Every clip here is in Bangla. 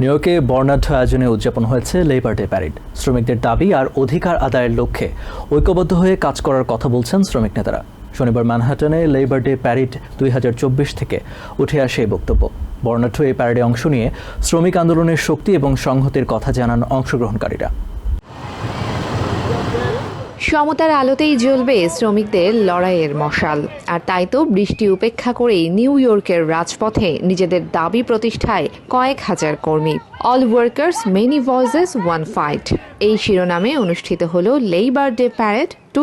নিউ ইয়র্কে বর্ণাঢ্য আয়োজনে উদযাপন হয়েছে লেবার ডে প্যারেড শ্রমিকদের দাবি আর অধিকার আদায়ের লক্ষ্যে ঐক্যবদ্ধ হয়ে কাজ করার কথা বলছেন শ্রমিক নেতারা। শনিবার ম্যানহাটনে লেবার ডে প্যারেড দুই হাজার চব্বিশ থেকে উঠে আসে এই বক্তব্য। বর্ণাঢ্য এই প্যারেডে অংশ নিয়ে শ্রমিক আন্দোলনের শক্তি এবং সংহতির কথা জানান অংশগ্রহণকারীরা। সমতার আলোতেই জ্বলবে শ্রমিকদের লড়াইয়ের মশাল। আর তাই তো বৃষ্টি উপেক্ষা করেই নিউ ইয়র্কের রাজপথে নিজেদের দাবি প্রতিষ্ঠায় কয়েক হাজার কর্মী। All workers many voices one fight এই শিরোনামে অনুষ্ঠিত হল লেবার ডে প্যারেড টু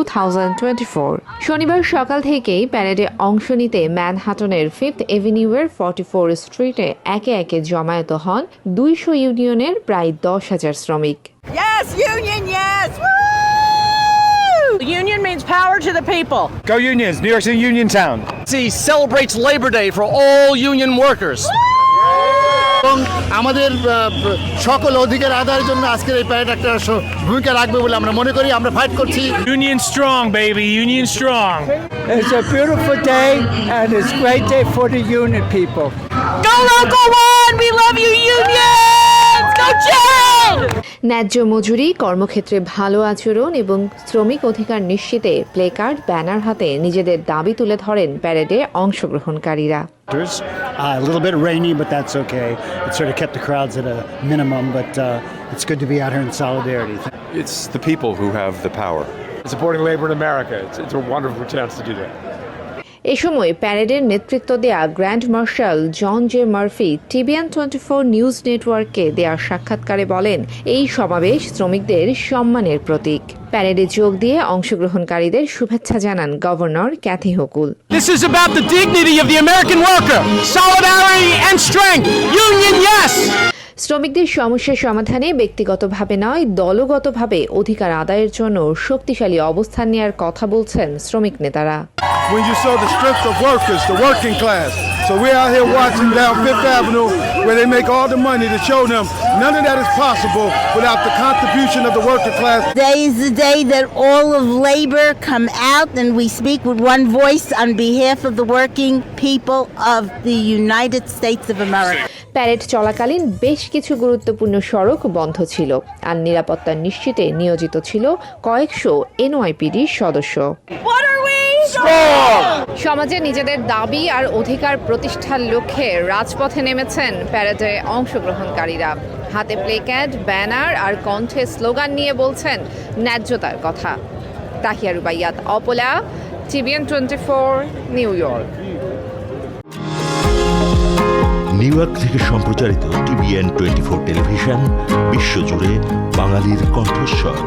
শনিবার সকাল থেকেই প্যারেডে অংশ নিতে ম্যানহাটনের ফিফথ এভিনিউয়ের ফর্টি ফোর স্ট্রিটে একে একে জমায়েত হন দুইশো ইউনিয়নের প্রায় দশ হাজার শ্রমিক! Union means power to the people. Go Unions! New York's a union town. He celebrates Labor Day for all union workers. এবং আমাদের আহ, সকল অধিকার আদায়ের জন্য আজকের এই প্যারেড একটা স- ভূমিকা রাখবে বলে আমরা মনে করি আমরা ফাইট করছি Union strong, baby. Union strong. It's a beautiful day and it's a great day for the union people. Go local one! We love you, unions! Go Jen! ন্যায্য মজুরি কর্মক্ষেত্রে ভালো আচরণ এবং শ্রমিক অধিকার নিশ্চিতে প্লেকার্ড ব্যানার হাতে নিজেদের দাবি তুলে ধরেন প্যারেডে অংশগ্রহণকারীরা Uh, a little bit rainy, but that's okay. It sort of kept the crowds at a minimum, but uh, it's good to be out here in solidarity. It's the people who have the power. Supporting labor in America. It's, it's a wonderful chance to do that. এ সময় প্যারেডের নেতৃত্ব দেয়া grand marshal John J Murphy TBN twenty four news নেটওয়ার্ককে দেয়া সাক্ষাৎকারে বলেন এই সমাবেশ শ্রমিকদের সম্মানের প্রতীক প্যারেডে যোগ দিয়ে অংশগ্রহণকারীদের শুভেচ্ছা জানান governor Kathy Hochul This is about the dignity of the American worker, solidarity and strength. Union, yes! শ্রমিকদের সমস্যার সমাধানে ব্যক্তিগতভাবে নয় দলগতভাবে অধিকার আদায়ের জন্য শক্তিশালী অবস্থান নেওয়ার কথা বলছেন শ্রমিক নেতারা When you saw the strength of workers, the working class. So we're out here watching down Fifth Avenue where they make all the money to show them none of that is possible without the contribution of the working class. Today is the day that all of labor come out and we speak with one voice on behalf of the working people of the United States of America. Parade চলাকালীন বেশ কিছু গুরুত্বপূর্ণ সড়ক বন্ধ ছিল আর নিরাপত্তা নিশ্চিতে নিয়োজিত ছিল কয়েকশো এনওয়াইপিডি সদস্য? সমাজে নিজেদের দাবি আর অধিকার প্রতিষ্ঠার লক্ষ্যে রাজপথে নেমেছেন প্যারেডে অংশগ্রহণকারীরা। হাতে প্লেক্যাড ব্যানার আর কণ্ঠে স্লোগান নিয়ে বলছেন ন্যায্যতার কথা। Tahiya Rubaiyat Opla TVN twenty four New York. New York থেকে সম্প্রচারিত টিভিএন টোয়েন্টি ফোর টেলিভিশন বিশ্বজুড়ে বাঙালির কণ্ঠস্বর।